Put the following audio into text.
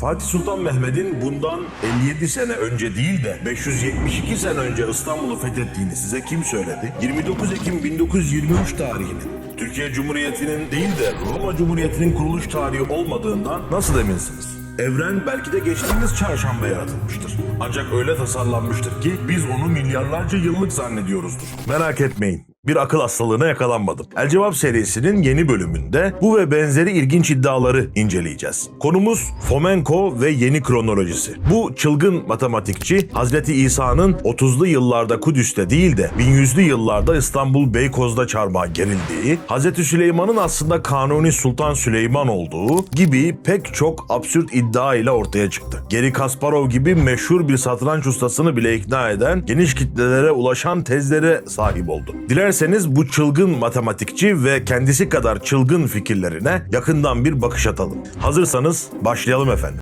Fatih Sultan Mehmet'in bundan 57 sene önce değil de 572 sene önce İstanbul'u fethettiğini size kim söyledi? 29 Ekim 1923 tarihinin Türkiye Cumhuriyeti'nin değil de Roma Cumhuriyeti'nin kuruluş tarihi olmadığından nasıl eminsiniz? Evren belki de geçtiğimiz çarşamba yaratılmıştır. Ancak öyle tasarlanmıştır ki biz onu milyarlarca yıllık zannediyoruzdur. Merak etmeyin. Bir akıl hastalığına yakalanmadım. El Cevap serisinin yeni bölümünde bu ve benzeri ilginç iddiaları inceleyeceğiz. Konumuz Fomenko ve yeni kronolojisi. Bu çılgın matematikçi Hazreti İsa'nın 30'lu yıllarda Kudüs'te değil de 1100'lü yıllarda İstanbul Beykoz'da çarmıha gerildiği, Hazreti Süleyman'ın aslında Kanuni Sultan Süleyman olduğu gibi pek çok absürt iddia ile ortaya çıktı. Geri Kasparov gibi meşhur bir satranç ustasını bile ikna eden, geniş kitlelere ulaşan tezlere sahip oldu. Dilerseniz bu çılgın matematikçi ve kendisi kadar çılgın fikirlerine yakından bir bakış atalım. Hazırsanız başlayalım efendim.